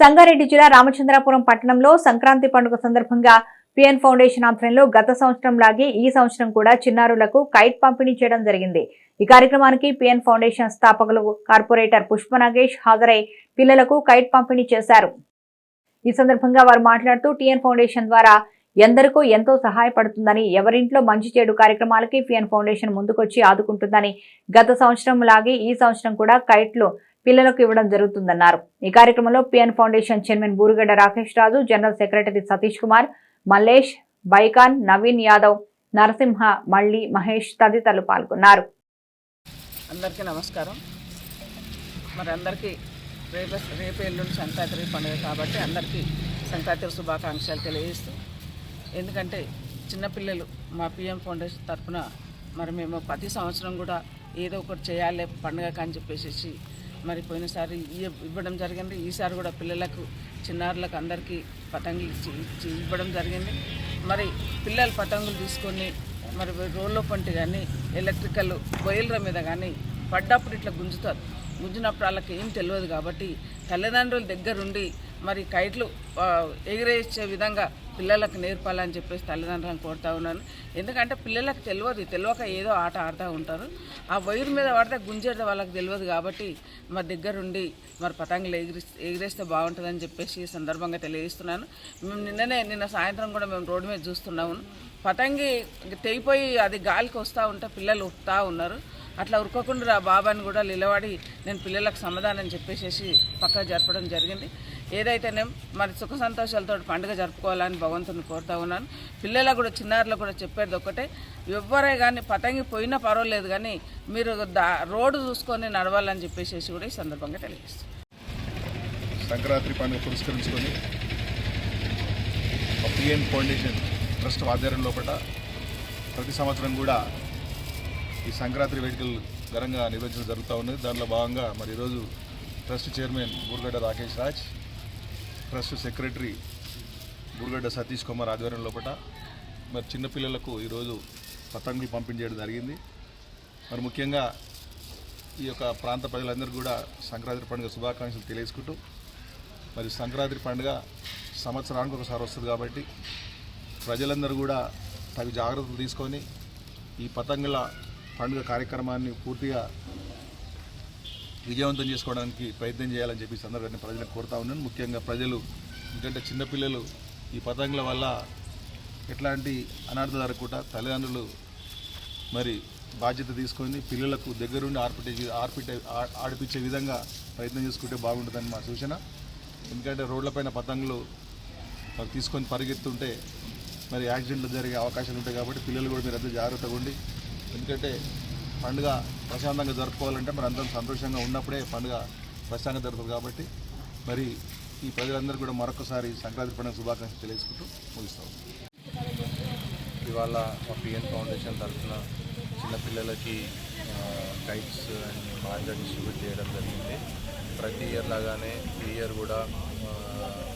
సంగారెడ్డి జిల్లా రామచంద్రాపురం పట్టణంలో సంక్రాంతి పండుగ సందర్భంగా పిఎన్ ఫౌండేషన్ ఆధ్వర్యంలో గత సంవత్సరం లాగే ఈ సంవత్సరం కూడా చిన్నారులకు కైట్ పంపిణీ చేయడం జరిగింది. ఈ కార్యక్రమానికి పిఎన్ ఫౌండేషన్ స్థాపకులు కార్పొరేటర్ పుష్ప నాగేష్ హాజరై పిల్లలకు కైట్ పంపిణీ చేశారు. ఈ సందర్భంగా వారు మాట్లాడుతూ టిఎన్ ఫౌండేషన్ ద్వారా ఎందరికో ఎంతో సహాయపడుతుందని ఎవరింట్లో మంచి చెడు కార్యక్రమాలకి పిఎన్ ఫౌండేషన్ ముందుకొచ్చి ఆదుకుంటుందని గత సంవత్సరం లాగే ఈ సంవత్సరం కూడా కైట్లు పిల్లలకు ఇవ్వడం జరుగుతుందన్నారు. ఈ కార్యక్రమంలో PN foundation chairman Burugadda Rakesh Raju general secretary Satish Kumar Mallesh Baikan Naveen Yadav Narasimha Malli Mahesh తదితరులు పాల్గొన్నారు. అందరికీ నమస్కారం. మరి అందరికీ రేపు రేపు ఎల్లుండి సంక్రాంతి పండుగ కాబట్టి అందరికీ సంక్రాంతి శుభాకాంక్షలు తెలియజేస్తూ ఎందుకంటే చిన్నపిల్లలు మా పిఎం ఫౌండేషన్ తరఫున మరి మేము ప్రతి సంవత్సరం కూడా ఏదో ఒకటి చేయాలి పండుగ అని చెప్పేసి మరి పోయినసారి ఇవ్వడం జరిగింది. ఈసారి కూడా పిల్లలకు చిన్నారులకు అందరికీ పతంగులు ఇచ్చి ఇవ్వడం జరిగింది. మరి పిల్లలు పతంగులు తీసుకొని మరి రోడ్లో పంటి కానీ ఎలక్ట్రికల్ బొయిలర మీద కానీ పడ్డప్పుడు ఇట్లా గుంజుతారు. గుంజినప్పుడు వాళ్ళకి ఏం తెలియదు కాబట్టి తల్లిదండ్రుల దగ్గరుండి మరి కైట్లు ఎగిరేసే విధంగా పిల్లలకు నేర్పాలని చెప్పేసి తల్లిదండ్రులను కోరుతా ఉన్నాను. ఎందుకంటే పిల్లలకు తెలియదు తెలియక ఏదో ఆట ఆడుతూ ఉంటారు. ఆ వైరు మీద పడితే గుంజేది వాళ్ళకి తెలియదు కాబట్టి మా దగ్గరుండి మరి పతంగులు ఎగిరి ఎగిరేస్తే బాగుంటుందని చెప్పేసి ఈ సందర్భంగా తెలియజేస్తున్నాను. మేము నిన్ననే నిన్న సాయంత్రం కూడా మేము రోడ్డు మీద చూస్తున్నాము. పతంగి తెగిపోయి అది గాలికి వస్తూ ఉంటే పిల్లలు ఉరుకుతా ఉన్నారు. అట్లా ఉరుకోకుండా రా బాబాని కూడా నిలబడి నేను పిల్లలకు సమాధానం చెప్పేసేసి పక్క జరపడం జరిగింది. ఏదైతేనే మరి సుఖ సంతోషాలతో పండుగ జరుపుకోవాలని భగవంతుని కోరుతా ఉన్నాను. పిల్లలకు కూడా చిన్నారులకు కూడా చెప్పేది ఒకటే ఎవ్వరే కానీ పతంగి పోయినా పర్వాలేదు కానీ మీరు దా రోడ్డు చూసుకొని నడవాలని చెప్పేసి కూడా ఈ సందర్భంగా తెలియజేస్తాను సంక్రాంతి పండుగ పురస్కరించుకొని పిఎన్ ఫౌండేషన్ ట్రస్ట్ ఆధ్వర్యం లోపల ప్రతి సంవత్సరం కూడా ఈ సంక్రాంతి వేడుకలు ఘనంగా నిర్వహించడం జరుగుతూ ఉన్నది. దానిలో భాగంగా మరి ఈరోజు trust chairman Burugadda Rakesh Raj trust secretary Burugadda Satish Kumar ఆధ్వర్యం లోపల మరి చిన్నపిల్లలకు ఈరోజు పతంగులు పంపించేయడం జరిగింది. మరి ముఖ్యంగా ఈ యొక్క ప్రాంత ప్రజలందరూ కూడా సంక్రాంతి పండుగ శుభాకాంక్షలు తెలియజేసుకుంటూ మరి సంక్రాంతి పండుగ సంవత్సరానికి ఒకసారి వస్తుంది కాబట్టి ప్రజలందరూ కూడా తగు జాగ్రత్తలు తీసుకొని ఈ పతంగుల పండుగ కార్యక్రమాన్ని పూర్తిగా విజయవంతం చేసుకోవడానికి ప్రయత్నం చేయాలని చెప్పి సందర్భాన్ని ప్రజలకు కోరుతా ఉన్నాను. ముఖ్యంగా ప్రజలు ఎందుకంటే చిన్నపిల్లలు ఈ పతంగుల వల్ల ఎట్లాంటి అనార్థ జరగకుండా తల్లిదండ్రులు మరి బాధ్యత తీసుకొని పిల్లలకు దగ్గరుండి ఆర్పిటే ఆర్పిటే ఆడిపించే విధంగా ప్రయత్నం చేసుకుంటే బాగుంటుందని మా సూచన. ఎందుకంటే రోడ్లపైన పతంగులు మరి తీసుకొని పరిగెత్తుంటే మరి యాక్సిడెంట్లు జరిగే అవకాశాలు ఉంటాయి కాబట్టి పిల్లలు కూడా మీరు అంతా జాగ్రత్తగా ఉండి ఎందుకంటే పండుగ ప్రశాంతంగా జరుపుకోవాలంటే మరి అందరం సంతోషంగా ఉన్నప్పుడే పండుగ ప్రశాంతంగా జరుగుతుంది కాబట్టి మరి ఈ ప్రజలందరూ కూడా మరొకసారి సంక్రాంతి పండుగ శుభాకాంక్షలు తెలియజేసుకుంటూ ముగిస్తాం. ఇవాళ మా పిఎన్ ఫౌండేషన్ తరఫున చిన్నపిల్లలకి కైట్స్ అండ్ మాంజా డిస్ట్రిబ్యూట్ చేయడం జరిగింది. ప్రతి ఇయర్ లాగానే ఈ ఇయర్ కూడా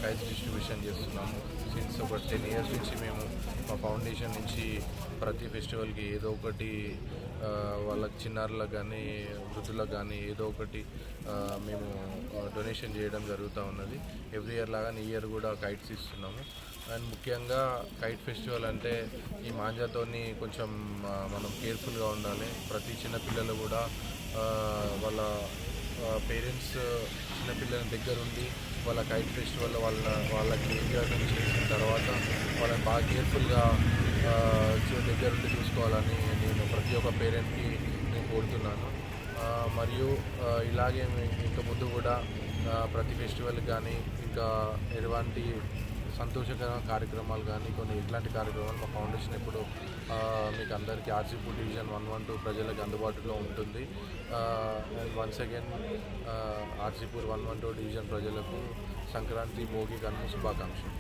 కైట్స్ డిస్ట్రిబ్యూషన్ చేస్తున్నాము. సిన్స్ ఒక టెన్ ఇయర్స్ నుంచి మేము మా ఫౌండేషన్ నుంచి ప్రతి ఫెస్టివల్కి ఏదో ఒకటి వాళ్ళ చిన్నారులకు కానీ వృద్ధులకు కానీ ఏదో ఒకటి మేము డొనేషన్ చేయడం జరుగుతూ ఉన్నది. ఎవ్రీ ఇయర్ లాగానే ఈ ఇయర్ కూడా కైట్స్ ఇస్తున్నాము. అండ్ ముఖ్యంగా కైట్ ఫెస్టివల్ అంటే ఈ మాంజాతోని కొంచెం మనం కేర్ఫుల్గా ఉండాలి. ప్రతి చిన్న పిల్లలు కూడా వాళ్ళ పేరెంట్స్ చిన్నపిల్లల దగ్గర ఉండి వాళ్ళ కైట్ ఫెస్టివల్ వాళ్ళ వాళ్ళకి ఎంజాయ్మెంట్ చేసిన తర్వాత వాళ్ళని బాగా కేర్ఫుల్గా దగ్గర ఉండి చూసుకోవాలని నేను ప్రతి ఒక్క పేరెంట్కి నేను కోరుతున్నాను. మరియు ఇలాగే ఇంక ఇంకా ముందు కూడా ప్రతి ఫెస్టివల్కి కానీ ఇంకా ఎటువంటి సంతోషకర కార్యక్రమాలు కానీ కొన్ని ఇట్లాంటి కార్యక్రమాలు మా ఫౌండేషన్ ఇప్పుడు మీకు అందరికీ RC Pur division one one two ప్రజలకు అందుబాటులో ఉంటుంది. And once again RC Pur one one two division ప్రజలకు సంక్రాంతి భోగి కనుమ శుభాకాంక్షలు.